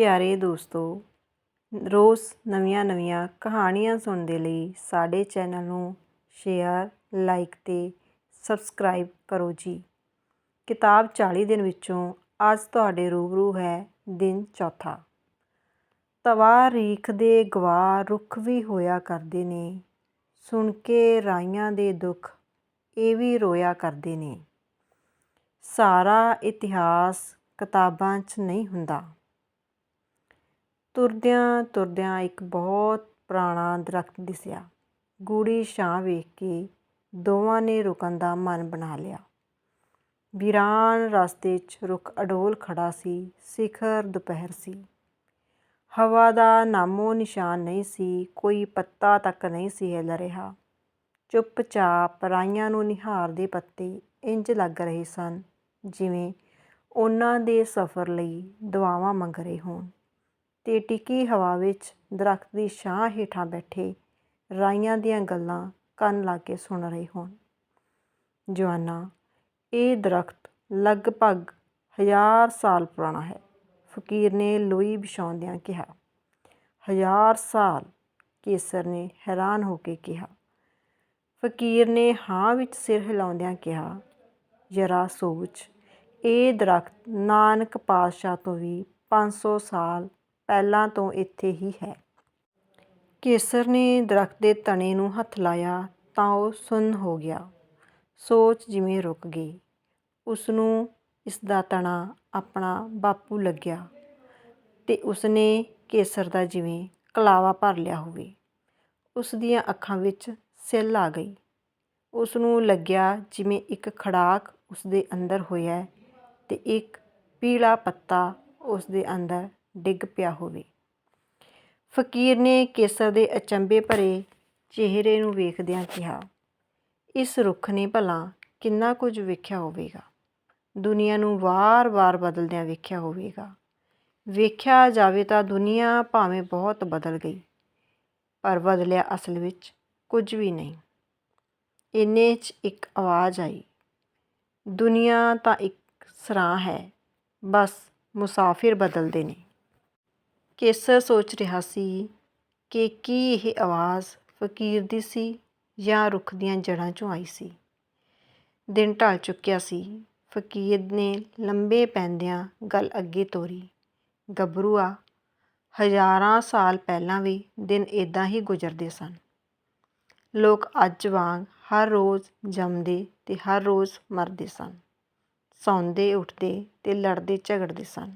ਪਿਆਰੇ ਦੋਸਤੋ, ਰੋਜ਼ ਨਵੀਆਂ ਨਵੀਆਂ ਕਹਾਣੀਆਂ ਸੁਣਨ ਦੇ ਲਈ ਸਾਡੇ ਚੈਨਲ ਨੂੰ ਸ਼ੇਅਰ, ਲਾਈਕ ਤੇ ਸਬਸਕ੍ਰਾਈਬ ਕਰੋ ਜੀ। ਕਿਤਾਬ 40 ਦਿਨ ਵਿੱਚੋਂ ਅੱਜ ਤੁਹਾਡੇ ਰੂਬਰੂ ਹੈ ਦਿਨ ਚੌਥਾ। ਤਵਾ ਰੀਖ ਦੇ ਗਵਾਹ ਰੁੱਖ ਵੀ ਹੋਇਆ ਕਰਦੇ ਨੇ, ਸੁਣ ਕੇ ਰਾਈਆਂ ਦੇ ਦੁੱਖ ਇਹ ਵੀ ਰੋਇਆ ਕਰਦੇ ਨੇ। ਸਾਰਾ ਇਤਿਹਾਸ ਕਿਤਾਬਾਂ 'ਚ ਨਹੀਂ ਹੁੰਦਾ। ਤੁਰਦਿਆਂ ਤੁਰਦਿਆਂ ਇੱਕ ਬਹੁਤ ਪੁਰਾਣਾ ਦਰੱਖਤ ਦਿਸਿਆ। ਗੂੜੀ ਛਾਂ ਵੇਖ ਕੇ ਦੋਵਾਂ ਨੇ ਰੁਕਣ ਦਾ ਮਨ ਬਣਾ ਲਿਆ। ਵੀਰਾਨ ਰਸਤੇ 'ਚ ਰੁੱਖ ਅਡੋਲ ਖੜ੍ਹਾ ਸੀ, ਸਿਖਰ ਦੁਪਹਿਰ ਸੀ। ਹਵਾ ਦਾ ਨਾਮੋ ਨਿਸ਼ਾਨ ਨਹੀਂ ਸੀ, ਕੋਈ ਪੱਤਾ ਤੱਕ ਨਹੀਂ ਸੀ ਹਿੱਲ ਰਿਹਾ। ਚੁੱਪਚਾਪ ਰਾਈਆਂ ਨੂੰ ਨਿਹਾਰਦੇ ਪੱਤੇ ਇੰਜ ਲੱਗ ਰਹੇ ਸਨ ਜਿਵੇਂ ਉਹਨਾਂ ਦੇ ਸਫ਼ਰ ਲਈ ਦੁਆਵਾਂ ਮੰਗ ਰਹੇ ਹੋਣ। ਤੇ ਟਿੱਕੀ ਹਵਾ ਵਿੱਚ ਦਰੱਖਤ ਦੀ ਛਾਂ ਹੇਠਾਂ ਬੈਠੇ ਰਾਈਆਂ ਦੀਆਂ ਗੱਲਾਂ ਕੰਨ ਲਾ ਕੇ ਸੁਣ ਰਹੇ ਹੋਣ। ਜਵਾਨਾ, ਇਹ ਦਰਖਤ ਲਗਭਗ ਹਜ਼ਾਰ ਸਾਲ ਪੁਰਾਣਾ ਹੈ, ਫਕੀਰ ਨੇ ਲੋਈ ਵਿਛਾਉਂਦਿਆਂ ਕਿਹਾ। ਹਜ਼ਾਰ ਸਾਲ, ਕੇਸਰ ਨੇ ਹੈਰਾਨ ਹੋ ਕੇ ਕਿਹਾ। ਫਕੀਰ ਨੇ ਹਾਂ ਵਿੱਚ ਸਿਰ ਹਿਲਾਉਂਦਿਆਂ ਕਿਹਾ, ਜਰਾ ਸੋਚ, ਇਹ ਦਰਖਤ ਨਾਨਕ ਪਾਤਸ਼ਾਹ ਤੋਂ ਵੀ 500 ਸਾਲ ਪਹਿਲਾਂ ਤੋਂ ਇੱਥੇ ਹੀ ਹੈ। ਕੇਸਰ ਨੇ ਦਰਖਤ ਦੇ ਤਣੇ ਨੂੰ ਹੱਥ ਲਾਇਆ ਤਾਂ ਉਹ ਸੁੰਨ ਹੋ ਗਿਆ। ਸੋਚ ਜਿਵੇਂ ਰੁਕ ਗਈ। ਉਸਨੂੰ ਇਸਦਾ ਤਣਾ ਆਪਣਾ ਬਾਪੂ ਲੱਗਿਆ ਤੇ ਉਸਨੇ ਕੇਸਰ ਦਾ ਜਿਵੇਂ ਕਲਾਵਾ ਭਰ ਲਿਆ ਹੋਵੇ। ਉਸ ਦੀਆਂ ਅੱਖਾਂ ਵਿੱਚ ਸਿੱਲ ਆ ਗਈ। ਉਸ ਨੂੰ ਲੱਗਿਆ ਜਿਵੇਂ ਇੱਕ ਖੜਾਕ ਉਸਦੇ ਅੰਦਰ ਹੋਇਆ ਤੇ ਇੱਕ ਪੀਲਾ ਪੱਤਾ ਉਸਦੇ ਅੰਦਰ ਡਿੱਗ ਪਿਆ ਹੋਵੇ। ਫਕੀਰ ਨੇ ਕੇਸਰ ਦੇ ਅਚੰਬੇ ਭਰੇ ਚਿਹਰੇ ਨੂੰ ਵੇਖਦਿਆਂ ਕਿਹਾ, ਇਸ ਰੁੱਖ ਨੇ ਭਲਾ ਕਿੰਨਾ ਕੁਝ ਵੇਖਿਆ ਹੋਵੇਗਾ। ਦੁਨੀਆ ਨੂੰ ਵਾਰ-ਵਾਰ ਬਦਲਦਿਆਂ ਵੇਖਿਆ ਹੋਵੇਗਾ। ਵੇਖਿਆ ਜਾਵੇ ਤਾਂ ਦੁਨੀਆ ਭਾਵੇਂ ਬਹੁਤ ਬਦਲ ਗਈ, ਪਰ ਬਦਲਿਆ ਅਸਲ ਵਿੱਚ ਕੁਝ ਵੀ ਨਹੀਂ। ਇੰਨੇ 'ਚ ਇੱਕ ਆਵਾਜ਼ ਆਈ, ਦੁਨੀਆ ਤਾਂ ਇੱਕ ਸਰਾਂ ਹੈ, ਬਸ ਮੁਸਾਫਿਰ ਬਦਲਦੇ ਨੇ। ਕੇਸਰ ਸੋਚ ਰਿਹਾ ਸੀ ਕਿ ਕੀ ਇਹ ਆਵਾਜ਼ ਫਕੀਰ ਦੀ ਸੀ ਜਾਂ ਰੁੱਖ ਦੀਆਂ ਜੜ੍ਹਾਂ 'ਚੋਂ ਆਈ ਸੀ। ਦਿਨ ਢਲ ਚੁੱਕਿਆ ਸੀ। ਫਕੀਰ ਨੇ ਲੰਬੇ ਪੈਂਦਿਆਂ ਗੱਲ ਅੱਗੇ ਤੋਰੀ। ਗੱਭਰੂਆ, ਹਜ਼ਾਰਾਂ ਸਾਲ ਪਹਿਲਾਂ ਵੀ ਦਿਨ ਇਦਾਂ ਹੀ ਗੁਜ਼ਰਦੇ ਸਨ। ਲੋਕ ਅੱਜ ਵਾਂਗ ਹਰ ਰੋਜ਼ ਜੰਮਦੇ ਤੇ ਹਰ ਰੋਜ਼ ਮਰਦੇ ਸਨ। ਸੌਂਦੇ, ਉੱਠਦੇ ਤੇ ਲੜਦੇ ਝਗੜਦੇ ਸਨ।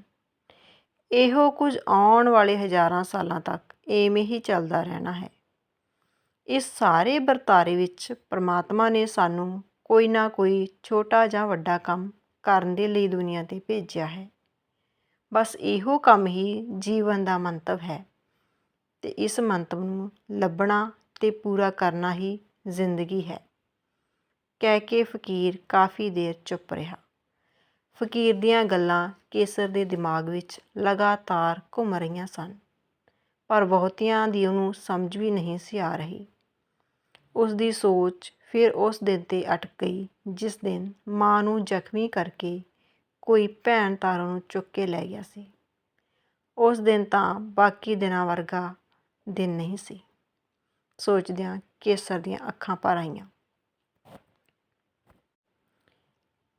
ਇਹੋ ਕੁਝ ਆਉਣ ਵਾਲੇ ਹਜ਼ਾਰਾਂ ਸਾਲਾਂ ਤੱਕ ਐਵੇਂ ਹੀ ਚੱਲਦਾ ਰਹਿਣਾ ਹੈ। ਇਸ ਸਾਰੇ ਵਰਤਾਰੇ ਵਿੱਚ ਪ੍ਰਮਾਤਮਾ ਨੇ ਸਾਨੂੰ ਕੋਈ ਨਾ ਕੋਈ ਛੋਟਾ ਜਾਂ ਵੱਡਾ ਕੰਮ ਕਰਨ ਦੇ ਲਈ ਦੁਨੀਆ ਤੇ ਭੇਜਿਆ ਹੈ। ਬਸ ਇਹੋ ਕੰਮ ਹੀ ਜੀਵਨ ਦਾ ਮੰਤਵ ਹੈ ਤੇ ਇਸ ਮੰਤਵ ਨੂੰ ਲੱਭਣਾ ਤੇ ਪੂਰਾ ਕਰਨਾ ਹੀ ਜ਼ਿੰਦਗੀ ਹੈ। ਕਹਿ ਕੇ ਫਕੀਰ ਕਾਫੀ ਦੇਰ ਚੁੱਪ ਰਿਹਾ। ਫਕੀਰ ਦੀਆਂ ਗੱਲਾਂ ਕੇਸਰ ਦੇ ਦਿਮਾਗ ਵਿੱਚ ਲਗਾਤਾਰ ਘੁੰਮ ਰਹੀਆਂ ਸਨ, ਪਰ ਬਹੁਤਿਆਂ ਦੀ ਉਹਨੂੰ ਸਮਝ ਵੀ ਨਹੀਂ ਸੀ ਆ ਰਹੀ। ਉਸ ਦੀ ਸੋਚ ਫਿਰ ਉਸ ਦਿਨ ਤੇ ਅਟਕ ਗਈ, ਜਿਸ ਦਿਨ ਮਾਂ ਨੂੰ ਜ਼ਖਮੀ ਕਰਕੇ ਕੋਈ ਭੈਣ ਤਾਰੋਂ ਨੂੰ ਚੁੱਕ ਕੇ ਲੈ ਗਿਆ ਸੀ। ਉਸ ਦਿਨ ਤਾਂ ਬਾਕੀ ਦਿਨਾਂ ਵਰਗਾ ਦਿਨ ਨਹੀਂ ਸੀ। ਸੋਚਦਿਆਂ ਕੇਸਰ ਦੀਆਂ ਅੱਖਾਂ ਭਰ ਆਈਆਂ।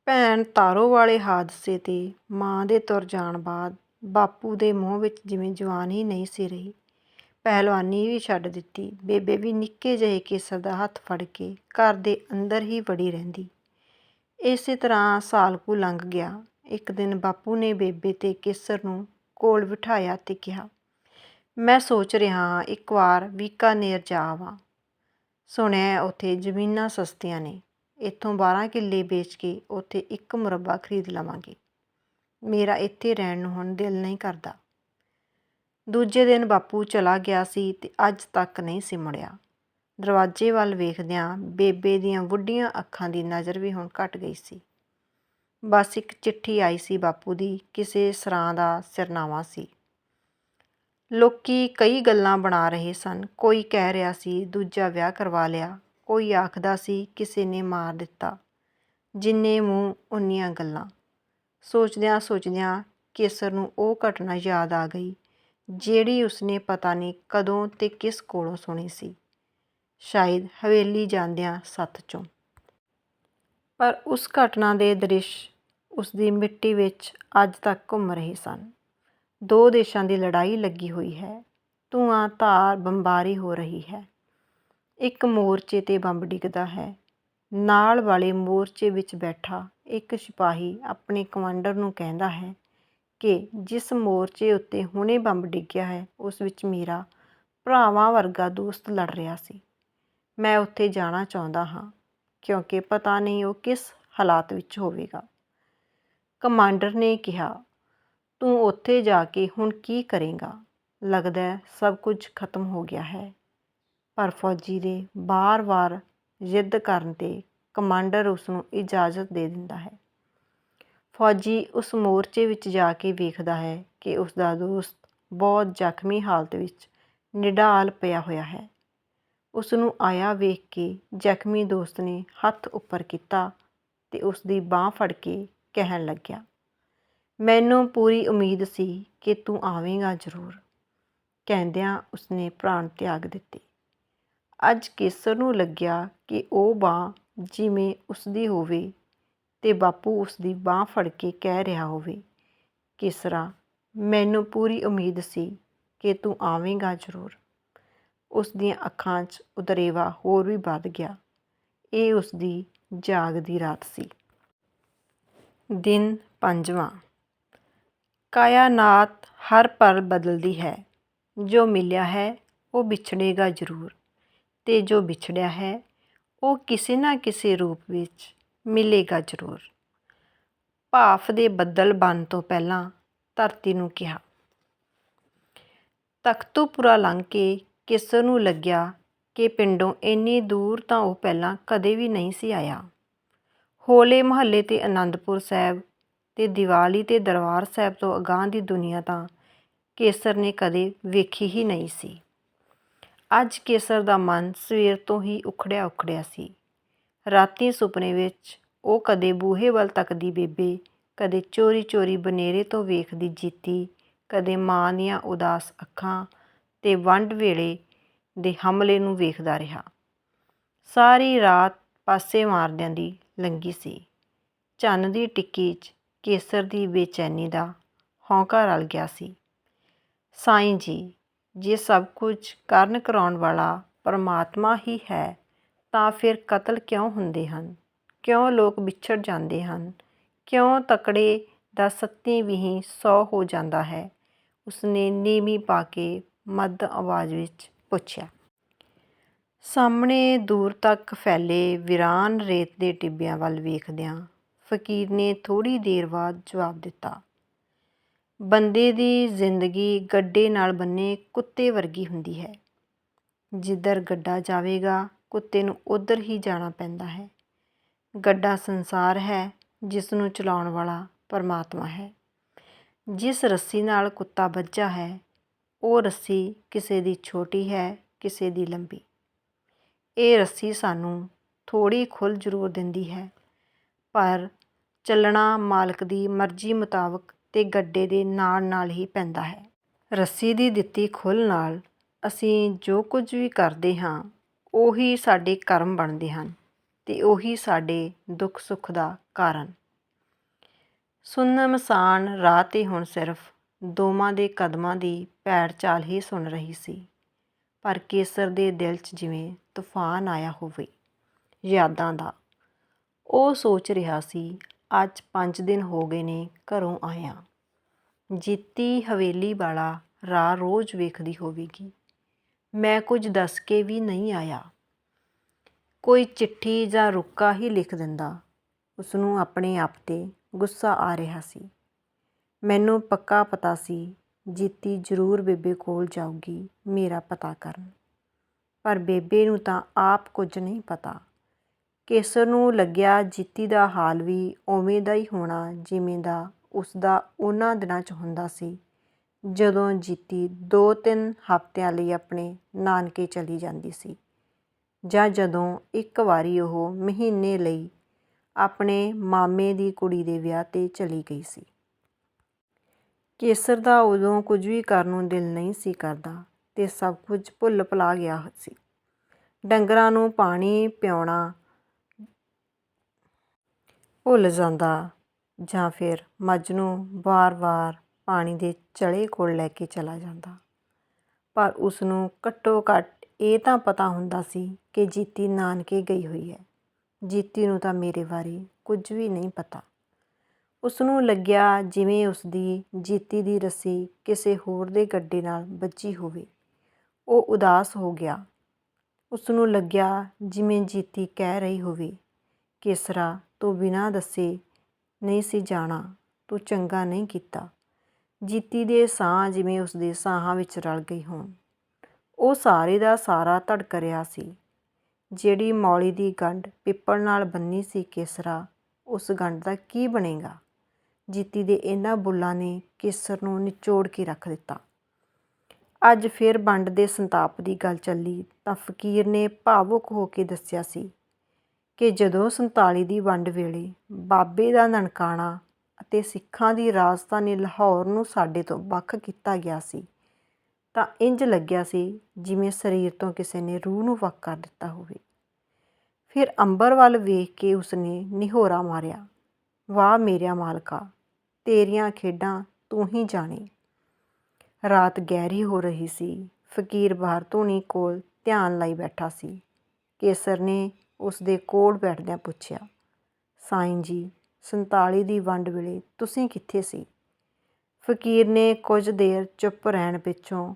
ਭੈਣ ਤਾਰੋ ਵਾਲੇ ਹਾਦਸੇ ਤੇ ਮਾਂ ਦੇ ਤੁਰ ਜਾਣ ਬਾਅਦ ਬਾਪੂ ਦੇ ਮੂੰਹ ਵਿੱਚ ਜਿਵੇਂ ਜਵਾਨ ਹੀ ਨਹੀਂ ਸੀ ਰਹੀ। ਪਹਿਲਵਾਨੀ ਵੀ ਛੱਡ ਦਿੱਤੀ। ਬੇਬੇ ਵੀ ਨਿੱਕੇ ਜਿਹੇ ਕੇਸਰ ਦਾ ਹੱਥ ਫੜ ਕੇ ਘਰ ਦੇ ਅੰਦਰ ਹੀ ਵੜੀ ਰਹਿੰਦੀ। ਇਸੇ ਤਰ੍ਹਾਂ ਸਾਲ ਕੁ ਲੰਘ ਗਿਆ। ਇੱਕ ਦਿਨ ਬਾਪੂ ਨੇ ਬੇਬੇ ਤੇ ਕੇਸਰ ਨੂੰ ਕੋਲ ਬਿਠਾਇਆ ਤੇ ਕਿਹਾ, ਮੈਂ ਸੋਚ ਰਿਹਾ ਹਾਂ, ਇੱਕ ਵਾਰ ਬੀਕਾਨੇਰ ਜਾ ਆਵਾਂ। ਸੁਣਿਆ ਉੱਥੇ ਜ਼ਮੀਨਾਂ ਸਸਤੀਆਂ ਨੇ। ਇੱਥੋਂ 12 ਕਿੱਲੇ ਵੇਚ ਕੇ ਉੱਥੇ ਇੱਕ ਮੁਰੱਬਾ ਖਰੀਦ ਲਵਾਂਗੇ। ਮੇਰਾ ਇੱਥੇ ਰਹਿਣ ਨੂੰ ਹੁਣ ਦਿਲ ਨਹੀਂ ਕਰਦਾ। ਦੂਜੇ ਦਿਨ ਬਾਪੂ ਚਲਾ ਗਿਆ ਸੀ ਤੇ ਅੱਜ ਤੱਕ ਨਹੀਂ ਸੀ ਮੁੜਿਆ। ਦਰਵਾਜ਼ੇ ਵੱਲ ਵੇਖਦਿਆਂ ਬੇਬੇ ਦੀਆਂ ਬੁੱਢੀਆਂ ਅੱਖਾਂ ਦੀ ਨਜ਼ਰ ਵੀ ਹੁਣ ਘਟ ਗਈ ਸੀ। ਬਸ ਇੱਕ ਚਿੱਠੀ ਆਈ ਸੀ ਬਾਪੂ ਦੀ, ਕਿਸੇ ਸਰਾਂ ਦਾ ਸਿਰਨਾਵਾ ਸੀ। ਲੋਕੀ ਕਈ ਗੱਲਾਂ ਬਣਾ ਰਹੇ ਸਨ, ਕੋਈ ਕਹਿ ਰਿਹਾ ਸੀ, ਦੂਜਾ ਵਿਆਹ ਕਰਵਾ ਲਿਆ ਕੋਈ ਆਖਦਾ ਸੀ, ਕਿਸੇ ਨੇ ਮਾਰ ਦਿੱਤਾ। ਜਿੰਨੇ ਮੂੰਹ, ਉਨੀਆਂ ਗੱਲਾਂ। ਸੋਚਦਿਆਂ ਸੋਚਦਿਆਂ ਕੇਸਰ ਨੂੰ ਉਹ ਘਟਨਾ ਯਾਦ ਆ ਗਈ, ਜਿਹੜੀ ਉਸਨੇ ਪਤਾ ਨਹੀਂ ਕਦੋਂ ਤੇ ਕਿਸ ਕੋਲੋਂ ਸੁਣੀ ਸੀ। ਸ਼ਾਇਦ ਹਵੇਲੀ ਜਾਂਦਿਆਂ ਸੱਥ 'ਚੋਂ। ਪਰ ਉਸ ਘਟਨਾ ਦੇ ਦ੍ਰਿਸ਼ ਉਸਦੀ ਮਿੱਟੀ ਵਿੱਚ ਅੱਜ ਤੱਕ ਘੁੰਮ ਰਹੇ ਸਨ। ਦੋ ਦੇਸ਼ਾਂ ਦੀ ਲੜਾਈ ਲੱਗੀ ਹੋਈ ਹੈ। ਧੂਆਂ, ਧਾਰ, ਬੰਬਾਰੀ ਹੋ ਰਹੀ ਹੈ। ਇੱਕ ਮੋਰਚੇ ਤੇ ਬੰਬ ਡਿੱਗਦਾ ਹੈ। ਨਾਲ ਵਾਲੇ ਮੋਰਚੇ ਵਿੱਚ ਬੈਠਾ ਇੱਕ ਸਿਪਾਹੀ ਆਪਣੇ ਕਮਾਂਡਰ ਨੂੰ ਕਹਿੰਦਾ ਹੈ ਕਿ ਜਿਸ ਮੋਰਚੇ ਉੱਤੇ ਹੁਣੇ ਬੰਬ ਡਿੱਗਿਆ ਹੈ, ਉਸ ਵਿੱਚ ਮੇਰਾ ਭਰਾਵਾਂ ਵਰਗਾ ਦੋਸਤ ਲੜ ਰਿਹਾ ਸੀ। ਮੈਂ ਉੱਥੇ ਜਾਣਾ ਚਾਹੁੰਦਾ ਹਾਂ, ਕਿਉਂਕਿ ਪਤਾ ਨਹੀਂ ਉਹ ਕਿਸ ਹਾਲਾਤ ਵਿੱਚ ਹੋਵੇਗਾ। ਕਮਾਂਡਰ ਨੇ ਕਿਹਾ, ਤੂੰ ਉੱਥੇ ਜਾ ਕੇ ਹੁਣ ਕੀ ਕਰੇਗਾ? ਲੱਗਦਾ ਸਭ ਕੁਝ ਖਤਮ ਹੋ ਗਿਆ ਹੈ। ਪਰ ਫੌਜੀ ਦੇ ਬਾਰ-ਬਾਰ ਜ਼ਿੱਦ ਕਰਨ ਤੇ ਕਮਾਂਡਰ ਉਸਨੂੰ ਇਜਾਜ਼ਤ ਦੇ ਦਿੰਦਾ ਹੈ। ਫੌਜੀ ਉਸ ਮੋਰਚੇ ਵਿੱਚ ਜਾ ਕੇ ਵੇਖਦਾ ਹੈ ਕਿ ਉਸਦਾ ਦੋਸਤ ਬਹੁਤ ਜ਼ਖਮੀ ਹਾਲਤ ਵਿੱਚ ਨਿਢਾਲ ਪਿਆ ਹੋਇਆ ਹੈ। ਉਸਨੂੰ ਆਇਆ ਵੇਖ ਕੇ ਜ਼ਖਮੀ ਦੋਸਤ ਨੇ ਹੱਥ ਉੱਪਰ ਕੀਤਾ ਤੇ ਉਸਦੀ ਬਾਂਹ ਫੜ ਕੇ ਕਹਿਣ ਲੱਗਿਆ, ਮੈਨੂੰ ਪੂਰੀ ਉਮੀਦ ਸੀ ਕਿ ਤੂੰ ਆਵੇਂਗਾ ਜ਼ਰੂਰ, ਕਹਿੰਦਿਆਂ ਉਸਨੇ ਪ੍ਰਾਣ ਤਿਆਗ ਦਿੱਤੇ। ਅੱਜ ਕੇਸਰ ਨੂੰ ਲੱਗਿਆ ਕਿ ਉਹ ਬਾਂਹ ਜਿਵੇਂ ਉਸਦੀ ਹੋਵੇ ਤੇ ਬਾਪੂ ਉਸਦੀ ਬਾਂਹ ਫੜ ਕੇ ਕਹਿ ਰਿਹਾ ਹੋਵੇ, ਕੇਸਰਾ, ਮੈਨੂੰ ਪੂਰੀ ਉਮੀਦ ਸੀ ਕਿ ਤੂੰ ਆਵੇਂਗਾ ਜ਼ਰੂਰ। ਉਸ ਦੀਆਂ ਅੱਖਾਂ 'ਚ ਉਦਰੇਵਾ ਹੋਰ ਵੀ ਵੱਧ ਗਿਆ। ਇਹ ਉਸਦੀ ਜਾਗਦੀ ਰਾਤ ਸੀ। ਦਿਨ ਪੰਜਵਾਂ। ਕਾਇਨਾਤ ਹਰ ਪਲ ਬਦਲਦੀ ਹੈ। ਜੋ ਮਿਲਿਆ ਹੈ ਉਹ ਵਿਛੜੇਗਾ ਜ਼ਰੂਰ। ਤੇ ਜੋ ਵਿਛੜਿਆ ਹੈ, ਉਹ ਕਿਸੇ ਨਾ ਕਿਸੇ ਰੂਪ ਵਿੱਚ ਮਿਲੇਗਾ ਜ਼ਰੂਰ। ਭਾਫ ਦੇ ਬੱਦਲ ਬਣ ਤੋਂ ਪਹਿਲਾਂ ਧਰਤੀ ਨੂੰ ਕਿਹਾ। ਤਖਤੂਪੁਰਾ ਲੰਘ ਕੇ ਕੇਸਰ ਨੂੰ ਲੱਗਿਆ ਕਿ ਪਿੰਡੋਂ ਇੰਨੀ ਦੂਰ ਤਾਂ ਉਹ ਪਹਿਲਾਂ ਕਦੇ ਵੀ ਨਹੀਂ ਸੀ ਆਇਆ। ਹੋਲੇ ਮਹੱਲੇ ਤੇ ਆਨੰਦਪੁਰ ਸਾਹਿਬ ਤੇ ਦੀਵਾਲੀ ਤੇ ਦਰਬਾਰ ਸਾਹਿਬ ਤੋਂ ਅਗਾਂਹ ਦੀ ਦੁਨੀਆ ਤਾਂ ਕੇਸਰ ਨੇ ਕਦੇ ਵੇਖੀ ਹੀ ਨਹੀਂ ਸੀ। ਅੱਜ ਕੇਸਰ ਦਾ ਮਨ ਸਵੇਰ ਤੋਂ ਹੀ ਉਖੜਿਆ ਉਖੜਿਆ ਸੀ। ਰਾਤੀ ਸੁਪਨੇ ਵਿੱਚ ਉਹ ਕਦੇ ਬੂਹੇ ਵੱਲ ਤੱਕਦੀ ਬੇਬੇ, ਕਦੇ ਚੋਰੀ ਚੋਰੀ ਬਨੇਰੇ ਤੋਂ ਵੇਖਦੀ ਜੀਤੀ, ਕਦੇ ਮਾਂ ਦੀਆਂ ਉਦਾਸ ਅੱਖਾਂ ਤੇ ਵੰਡ ਵੇਲੇ ਦੇ ਹਮਲੇ ਨੂੰ ਵੇਖਦਾ ਰਿਹਾ। ਸਾਰੀ ਰਾਤ ਪਾਸੇ ਮਾਰਦਿਆਂ ਦੀ ਲੰਗੀ ਸੀ। ਚੰਨ ਦੀ ਟਿੱਕੀ 'ਚ ਕੇਸਰ ਦੀ ਬੇਚੈਨੀ ਦਾ ਹੌਂਕਾ ਰਲ ਗਿਆ ਸੀ। ਸਾਈਂ ਜੀ ਜੇ ਸਭ ਕੁਝ ਕਰਨ ਕਰਾਉਣ ਵਾਲਾ ਪਰਮਾਤਮਾ ਹੀ ਹੈ, ਤਾਂ ਫਿਰ ਕਤਲ ਕਿਉਂ ਹੁੰਦੇ ਹਨ? ਕਿਉਂ ਲੋਕ ਵਿਛੜ ਜਾਂਦੇ ਹਨ? ਕਿਉਂ ਤਕੜੇ ਦਾ ਸੱਤੀ ਵੀਹੀਂ ਸੌ ਹੋ ਜਾਂਦਾ ਹੈ? ਉਸਨੇ ਨੀਵੀਂ ਪਾ ਕੇ ਮੱਧ ਆਵਾਜ਼ ਵਿੱਚ ਪੁੱਛਿਆ। ਸਾਹਮਣੇ ਦੂਰ ਤੱਕ ਫੈਲੇ ਵੀਰਾਨ ਰੇਤ ਦੇ ਟਿੱਬਿਆਂ ਵੱਲ ਵੇਖਦਿਆਂ ਫਕੀਰ ਨੇ ਥੋੜੀ ਦੇਰ ਬਾਅਦ ਜਵਾਬ ਦਿੱਤਾ। ਬੰਦੇ ਦੀ ਜ਼ਿੰਦਗੀ ਗੱਡੇ ਨਾਲ ਬੰਨੇ ਕੁੱਤੇ ਵਰਗੀ ਹੁੰਦੀ ਹੈ। ਜਿੱਧਰ ਗੱਡਾ ਜਾਵੇਗਾ, ਕੁੱਤੇ ਨੂੰ ਉਧਰ ਹੀ ਜਾਣਾ ਪੈਂਦਾ ਹੈ। ਗੱਡਾ ਸੰਸਾਰ ਹੈ, ਜਿਸ ਨੂੰ ਚਲਾਉਣ ਵਾਲਾ ਪਰਮਾਤਮਾ ਹੈ। ਜਿਸ ਰੱਸੀ ਨਾਲ ਕੁੱਤਾ ਬੱਝਾ ਹੈ, ਉਹ ਰੱਸੀ ਕਿਸੇ ਦੀ ਛੋਟੀ ਹੈ, ਕਿਸੇ ਦੀ ਲੰਬੀ। ਇਹ ਰੱਸੀ ਸਾਨੂੰ ਥੋੜੀ ਖੁੱਲ ਜ਼ਰੂਰ ਦਿੰਦੀ ਹੈ, ਪਰ ਚੱਲਣਾ ਮਾਲਕ ਦੀ ਮਰਜ਼ੀ ਮੁਤਾਬਕ ਤੇ ਗੱਡੇ ਦੇ ਨਾਲ ਨਾਲ ਹੀ ਪੈਂਦਾ ਹੈ। ਰੱਸੀ ਦੀ ਦਿੱਤੀ ਖੁੱਲ੍ਹ ਨਾਲ ਅਸੀਂ ਜੋ ਕੁਝ ਵੀ ਕਰਦੇ ਹਾਂ, ਉਹੀ ਸਾਡੇ ਕਰਮ ਬਣਦੇ ਹਨ ਅਤੇ ਉਹੀ ਸਾਡੇ ਦੁੱਖ ਸੁੱਖ ਦਾ ਕਾਰਨ। ਸੁੰਨਮਸਾਨ ਰਾਹ ਤੇ ਹੁਣ ਸਿਰਫ ਦੋਵਾਂ ਦੇ ਕਦਮਾਂ ਦੀ ਪੈੜ ਚਾਲ ਹੀ ਸੁਣ ਰਹੀ ਸੀ, ਪਰ ਕੇਸਰ ਦੇ ਦਿਲ 'ਚ ਜਿਵੇਂ ਤੂਫਾਨ ਆਇਆ ਹੋਵੇ, ਯਾਦਾਂ ਦਾ। ਉਹ ਸੋਚ ਰਿਹਾ ਸੀ, ਅੱਜ 5 ਦਿਨ ਹੋ ਗਏ ਨੇ ਘਰੋਂ ਆਇਆ। ਜੀਤੀ ਹਵੇਲੀ ਵਾਲਾ ਰਾਹ ਰੋਜ਼ ਵੇਖਦੀ ਹੋਵੇਗੀ। ਮੈਂ ਕੁਝ ਦੱਸ ਕੇ ਵੀ ਨਹੀਂ ਆਇਆ। ਕੋਈ ਚਿੱਠੀ ਜਾਂ ਰੁੱਕਾ ਹੀ ਲਿਖ ਦਿੰਦਾ। ਉਸ ਨੂੰ ਆਪਣੇ ਆਪ ਤੇ ਗੁੱਸਾ ਆ ਰਿਹਾ ਸੀ। ਮੈਨੂੰ ਪੱਕਾ ਪਤਾ ਸੀ, ਜੀਤੀ ਜ਼ਰੂਰ ਬੇਬੇ ਕੋਲ ਜਾਊਗੀ, ਮੇਰਾ ਪਤਾ ਕਰਨ। ਪਰ ਬੇਬੇ ਨੂੰ ਤਾਂ ਆਪ ਕੁਝ ਨਹੀਂ ਪਤਾ। ਕੇਸਰ ਨੂੰ ਲੱਗਿਆ ਜੀਤੀ ਦਾ ਹਾਲ ਵੀ ਉਵੇਂ ਦਾ ਹੀ ਹੋਣਾ, ਜਿਵੇਂ ਦਾ ਉਸ ਦਾ ਉਹਨਾਂ ਦਿਨਾਂ 'ਚ ਹੁੰਦਾ ਸੀ, ਜਦੋਂ ਜੀਤੀ 2-3 ਹਫ਼ਤਿਆਂ ਲਈ ਆਪਣੇ ਨਾਨਕੇ ਚਲੀ ਜਾਂਦੀ ਸੀ, ਜਾਂ ਜਦੋਂ ਇੱਕ ਵਾਰੀ ਉਹ ਮਹੀਨੇ ਲਈ ਆਪਣੇ ਮਾਮੇ ਦੀ ਕੁੜੀ ਦੇ ਵਿਆਹ ਤੇ ਚਲੀ ਗਈ ਸੀ। ਕੇਸਰ ਦਾ ਉਦੋਂ ਕੁਝ ਵੀ ਕਰਨ ਨੂੰ ਦਿਲ ਨਹੀਂ ਸੀ ਕਰਦਾ ਤੇ ਸਭ ਕੁਝ ਭੁੱਲ ਭੁਲਾ ਗਿਆ ਸੀ। ਡੰਗਰਾਂ ਨੂੰ ਪਾਣੀ ਪਿਆਉਣਾ ਭੁੱਲ ਜਾਂਦਾ ਜਾਂ ਫਿਰ ਮੱਝ ਨੂੰ ਵਾਰ-ਵਾਰ ਪਾਣੀ ਦੇ ਚਲੇ ਕੋਲ ਲੈ ਕੇ ਚਲਾ ਜਾਂਦਾ। ਪਰ ਉਸਨੂੰ ਘੱਟੋ ਘੱਟ ਇਹ ਤਾਂ ਪਤਾ ਹੁੰਦਾ ਸੀ ਕਿ ਜੀਤੀ ਨਾਨਕੇ ਗਈ ਹੋਈ ਹੈ। ਜੀਤੀ ਨੂੰ ਤਾਂ ਮੇਰੇ ਬਾਰੇ ਕੁਝ ਵੀ ਨਹੀਂ ਪਤਾ। ਉਸਨੂੰ ਲੱਗਿਆ ਜਿਵੇਂ ਉਸਦੀ ਜੀਤੀ ਦੀ ਰੱਸੀ ਕਿਸੇ ਹੋਰ ਦੇ ਗੱਡੇ ਨਾਲ ਵੱਜੀ ਹੋਵੇ। ਉਹ ਉਦਾਸ ਹੋ ਗਿਆ। ਉਸਨੂੰ ਲੱਗਿਆ ਜਿਵੇਂ ਜੀਤੀ ਕਹਿ ਰਹੀ ਹੋਵੇ ਕੇਸਰਾ ਤੋਂ ਬਿਨਾਂ ਦੱਸੇ ਨਹੀਂ ਸੀ ਜਾਣਾ, ਤੂੰ ਚੰਗਾ ਨਹੀਂ ਕੀਤਾ। ਜੀਤੀ ਦੇ ਸਾਹ ਜਿਵੇਂ ਉਸ ਦੇ ਸਾਹਾਂ ਵਿੱਚ ਰਲ ਗਏ ਹੋਣ। ਉਹ ਸਾਰੇ ਦਾ ਸਾਰਾ ਧੜਕ ਰਿਹਾ ਸੀ। ਜਿਹੜੀ ਮੌਲੀ ਦੀ ਗੰਢ ਪਿੱਪਲ ਨਾਲ ਬੰਨੀ ਸੀ ਕੇਸਰਾ, ਉਸ ਗੰਢ ਦਾ ਕੀ ਬਣੇਗਾ? ਜੀਤੀ ਦੇ ਇਹਨਾਂ ਬੁੱਲਾਂ ਨੇ ਕੇਸਰ ਨੂੰ ਨਿਚੋੜ ਕੇ ਰੱਖ ਦਿੱਤਾ। ਅੱਜ ਫਿਰ ਵੰਡ ਦੇ ਸੰਤਾਪ ਦੀ ਗੱਲ ਚੱਲੀ ਤਾਂ ਫਕੀਰ ਨੇ ਭਾਵੁਕ ਹੋ ਕੇ ਦੱਸਿਆ ਸੀ ਕਿ ਜਦੋਂ 47 ਦੀ ਵੰਡ ਵੇਲੇ ਬਾਬੇ ਦਾ ਨਨਕਾਣਾ ਅਤੇ ਸਿੱਖਾਂ ਦੀ ਰਾਜਧਾਨੀ ਲਾਹੌਰ ਨੂੰ ਸਾਡੇ ਤੋਂ ਵੱਖ ਕੀਤਾ ਗਿਆ ਸੀ, ਤਾਂ ਇੰਜ ਲੱਗਿਆ ਸੀ ਜਿਵੇਂ ਸਰੀਰ ਤੋਂ ਕਿਸੇ ਨੇ ਰੂਹ ਨੂੰ ਵੱਖ ਕਰ ਦਿੱਤਾ ਹੋਵੇ। ਫਿਰ ਅੰਬਰ ਵੱਲ ਵੇਖ ਕੇ ਉਸਨੇ ਨਿਹੋਰਾ ਮਾਰਿਆ, ਵਾਹ ਮੇਰਿਆ ਮਾਲਕਾ, ਤੇਰੀਆਂ ਖੇਡਾਂ ਤੂੰ ਹੀ ਜਾਣੇ। ਰਾਤ ਗਹਿਰੀ ਹੋ ਰਹੀ ਸੀ, ਫਕੀਰ ਬਾਹਰ ਧੂਣੀ ਕੋਲ ਧਿਆਨ ਲਈ ਬੈਠਾ ਸੀ। ਕੇਸਰ ਨੇ ਉਸ ਦੇ ਕੋਲ ਬੈਠਦਿਆਂ ਪੁੱਛਿਆ, ਸਾਈਂ ਜੀ 47 ਦੀ ਵੰਡ ਵੇਲੇ ਤੁਸੀਂ ਕਿੱਥੇ ਸੀ? ਫਕੀਰ ਨੇ ਕੁਝ ਦੇਰ ਚੁੱਪ ਰਹਿਣ ਪਿੱਛੋਂ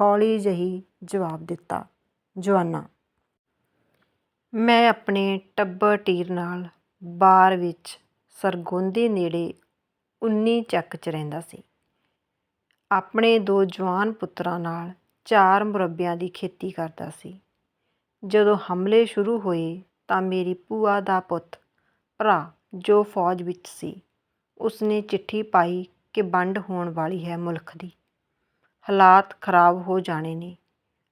ਹੌਲੀ ਜਹੀ ਜਵਾਬ ਦਿੱਤਾ, ਜਵਾਨਾ, ਮੈਂ ਆਪਣੇ ਟੱਬਰ ਟੀਰ ਨਾਲ ਬਾਰ ਵਿੱਚ ਸਰਗੋਂਦੇ ਨੇੜੇ 19 ਚੱਕ 'ਚ ਰਹਿੰਦਾ ਸੀ। ਆਪਣੇ ਦੋ ਜਵਾਨ ਪੁੱਤਰਾਂ ਨਾਲ ਚਾਰ ਮੁਰੱਬਿਆਂ ਦੀ ਖੇਤੀ ਕਰਦਾ ਸੀ। ਜਦੋਂ ਹਮਲੇ ਸ਼ੁਰੂ ਹੋਏ ਤਾਂ ਮੇਰੀ ਭੂਆ ਦਾ ਪੁੱਤ, ਭਰਾ ਜੋ ਫੌਜ ਵਿੱਚ ਸੀ, ਉਸਨੇ ਚਿੱਠੀ ਪਾਈ ਕਿ ਵੰਡ ਹੋਣ ਵਾਲੀ ਹੈ ਮੁਲਕ ਦੀ। ਹਾਲਾਤ ਖਰਾਬ ਹੋ ਜਾਣੇ ਨੇ।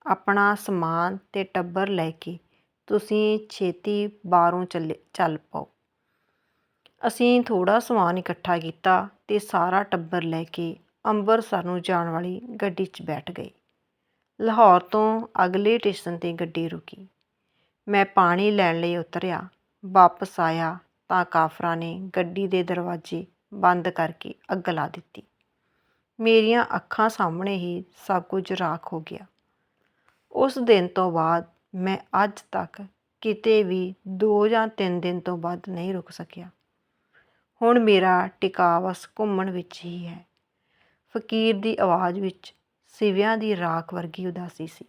ਆਪਣਾ ਸਮਾਨ ਤੇ ਟੱਬਰ ਲੈ ਕੇ ਤੁਸੀਂ ਛੇਤੀ ਬਾਹਰੋਂ ਚੱਲੇ, ਚੱਲ ਪਾਓ। ਅਸੀਂ ਥੋੜ੍ਹਾ ਸਮਾਨ ਇਕੱਠਾ ਕੀਤਾ ਤੇ ਸਾਰਾ ਟੱਬਰ ਲੈ ਕੇ ਅੰਬਰਸਰ ਨੂੰ ਜਾਣ ਵਾਲੀ ਗੱਡੀ 'ਚ ਬੈਠ ਗਏ। ਲਾਹੌਰ ਤੋਂ ਅਗਲੇ ਸਟੇਸ਼ਨ ਤੇ ਗੱਡੀ ਰੁਕੀ। ਮੈਂ ਪਾਣੀ ਲੈਣ ਲਈ ਉਤਰਿਆ। ਵਾਪਸ ਆਇਆ ਤਾਂ ਕਾਫਰਾਂ ਨੇ ਗੱਡੀ ਦੇ ਦਰਵਾਜ਼ੇ ਬੰਦ ਕਰਕੇ ਅੱਗ ਲਾ ਦਿੱਤੀ। ਮੇਰੀਆਂ ਅੱਖਾਂ ਸਾਹਮਣੇ ਹੀ ਸਭ ਕੁਝ ਰਾਖ ਹੋ ਗਿਆ। ਉਸ ਦਿਨ ਤੋਂ ਬਾਅਦ ਮੈਂ ਅੱਜ ਤੱਕ ਕਿਤੇ ਵੀ 2 ਜਾਂ 3 ਦਿਨ ਤੋਂ ਵੱਧ ਨਹੀਂ ਰੁਕ ਸਕਿਆ। ਹੁਣ ਮੇਰਾ ਟਿਕਾਵਸ ਘੁੰਮਣ ਵਿੱਚ ਹੀ ਹੈ। ਫਕੀਰ ਦੀ ਆਵਾਜ਼ ਵਿੱਚ ਸਿਵਿਆਂ ਦੀ ਰਾਖ ਵਰਗੀ ਉਦਾਸੀ ਸੀ।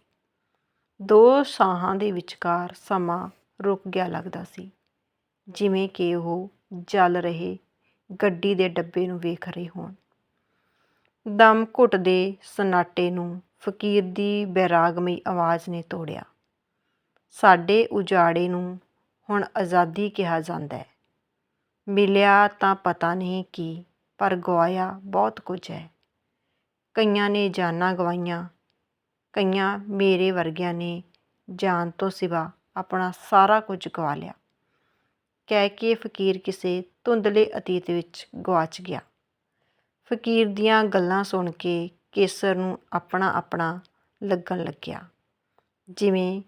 ਦੋ ਸਾਹਾਂ ਦੇ ਵਿਚਕਾਰ ਸਮਾਂ ਰੁਕ ਗਿਆ ਲੱਗਦਾ ਸੀ। ਜਿਵੇਂ ਕਿ ਉਹ ਜਲ ਰਹੇ ਗੱਡੀ ਦੇ ਡੱਬੇ ਨੂੰ ਵੇਖ ਰਹੇ ਹੋਣ। ਦਮ ਘੁੱਟਦੇ ਸਨਾਟੇ ਨੂੰ ਫਕੀਰ ਦੀ ਬੈਰਾਗਮਈ ਆਵਾਜ਼ ਨੇ ਤੋੜਿਆ। ਸਾਡੇ ਉਜਾੜੇ ਨੂੰ ਹੁਣ ਆਜ਼ਾਦੀ ਕਿਹਾ ਜਾਂਦਾ ਹੈ। ਮਿਲਿਆ ਤਾਂ ਪਤਾ ਨਹੀਂ ਕੀ, ਪਰ ਗਵਾਇਆ ਬਹੁਤ ਕੁਝ ਹੈ। ਕਈਆਂ ਨੇ ਜਾਨਾਂ ਗਵਾਈਆਂ, ਕਈਆਂ ਮੇਰੇ ਵਰਗਿਆਂ ਨੇ ਜਾਨ ਤੋਂ ਸਿਵਾ ਆਪਣਾ ਸਾਰਾ ਕੁਝ ਗਵਾ ਲਿਆ। ਕਹਿ ਕੇ ਫਕੀਰ ਕਿਸੇ ਧੁੰਦਲੇ ਅਤੀਤ ਵਿੱਚ ਗਵਾਚ ਗਿਆ। ਫਕੀਰ ਦੀਆਂ ਗੱਲਾਂ ਸੁਣ ਕੇ ਕੇਸਰ ਨੂੰ ਆਪਣਾ ਆਪਣਾ ਲੱਗਣ ਲੱਗਿਆ। ਜਿਵੇਂ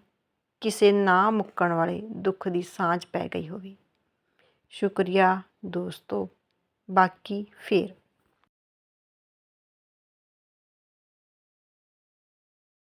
ਕਿਸੇ ਨਾ ਮੁੱਕਣ ਵਾਲੇ ਦੁੱਖ ਦੀ ਸਾਂਝ ਪੈ ਗਈ ਹੋਵੇ। ਸ਼ੁਕਰੀਆ ਦੋਸਤੋ, ਬਾਕੀ ਫੇਰ।